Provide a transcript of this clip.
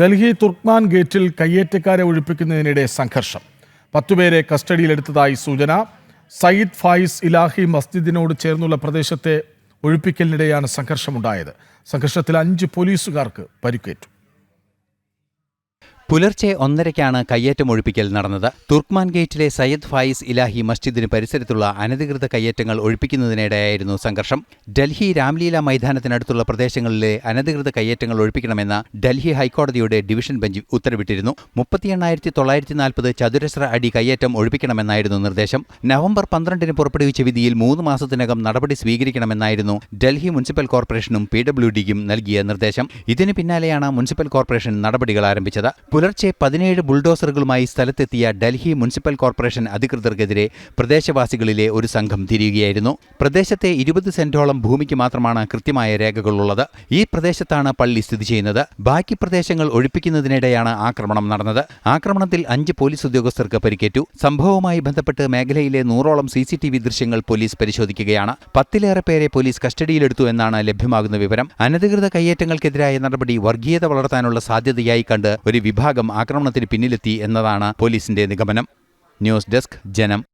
ഡൽഹി തുർക്മാൻ ഗേറ്റിൽ കയ്യേറ്റക്കാരെ ഒഴിപ്പിക്കുന്നതിനിടെ സംഘർഷം. പത്തുപേരെ കസ്റ്റഡിയിലെടുത്തതായി സൂചന. സയ്യിദ് ഫായിസ് ഇലാഹി മസ്ജിദിനോട് ചേർന്നുള്ള പ്രദേശത്തെ ഒഴിപ്പിക്കലിനിടെയാണ് സംഘർഷമുണ്ടായത്. സംഘർഷത്തിൽ അഞ്ച് പോലീസുകാർക്ക് പരിക്കേറ്റു. പുലർച്ചെ ഒന്നരയ്ക്കാണ് കയ്യേറ്റം ഒഴിപ്പിക്കൽ നടന്നത്. തുർക്ക്മാൻ ഗേറ്റിലെ സയ്യദ് ഫായിസ് ഇലാഹി മസ്ജിദിന് പരിസരത്തുള്ള അനധികൃത കയ്യേറ്റങ്ങൾ ഒഴിപ്പിക്കുന്നതിനിടെയായിരുന്നു സംഘർഷം. ഡൽഹി രാംലീല മൈതാനത്തിനടുത്തുള്ള പ്രദേശങ്ങളിലെ അനധികൃത കയ്യേറ്റങ്ങൾ ഒഴിപ്പിക്കണമെന്ന ഡൽഹി ഹൈക്കോടതിയുടെ ഡിവിഷൻ ബെഞ്ച് ഉത്തരവിട്ടിരുന്നു. മുപ്പത്തി എണ്ണായിരത്തി തൊള്ളായിരത്തി നാൽപ്പത് ചതുരശ്ര അടി കയ്യേറ്റം ഒഴിപ്പിക്കണമെന്നായിരുന്നു നിർദ്ദേശം. നവംബർ പന്ത്രണ്ടിന് പുറപ്പെടുവിച്ച വിധിയിൽ മൂന്ന് മാസത്തിനകം നടപടി സ്വീകരിക്കണമെന്നായിരുന്നു ഡൽഹി മുനിസിപ്പൽ കോർപ്പറേഷനും പി ഡബ്ല്യു ഡിക്കും നൽകിയ നിർദ്ദേശം. ഇതിന് പിന്നാലെയാണ് മുനിസിപ്പൽ കോർപ്പറേഷൻ നടപടികൾ ആരംഭിച്ചത്. പുലർച്ചെ പതിനേഴ് ബുൾഡോസറുകളുമായി സ്ഥലത്തെത്തിയ ഡൽഹി മുനിസിപ്പൽ കോർപ്പറേഷൻ അധികൃതർക്കെതിരെ പ്രദേശവാസികളിലെ ഒരു സംഘം തിരിയുകയായിരുന്നു. പ്രദേശത്തെ ഇരുപത് സെന്റോളം ഭൂമിക്ക് മാത്രമാണ് കൃത്യമായ രേഖകളുള്ളത്. ഈ പ്രദേശത്താണ് പള്ളി സ്ഥിതി ചെയ്യുന്നത്. ബാക്കി പ്രദേശങ്ങൾ ഒഴിപ്പിക്കുന്നതിനിടെയാണ് ആക്രമണം നടന്നത്. ആക്രമണത്തിൽ അഞ്ച് പോലീസ് ഉദ്യോഗസ്ഥർക്ക് പരിക്കേറ്റു. സംഭവവുമായി ബന്ധപ്പെട്ട് മേഖലയിലെ നൂറോളം സി സി ടി വി ദൃശ്യങ്ങൾ പോലീസ് പരിശോധിക്കുകയാണ്. പത്തിലേറെ പേരെ പോലീസ് കസ്റ്റഡിയിലെടുത്തു എന്നാണ് ലഭ്യമാകുന്ന വിവരം. അനധികൃത കയ്യേറ്റങ്ങൾക്കെതിരായ നടപടി വർഗീയത വളർത്താനുള്ള സാധ്യതയായി കണ്ട് ഒരു വിഭാഗം ആക്രമണത്തിന് പിന്നിലെത്തി എന്നതാണ് പോലീസിന്റെ നിഗമനം. ന്യൂസ് ഡെസ്ക് ജനം.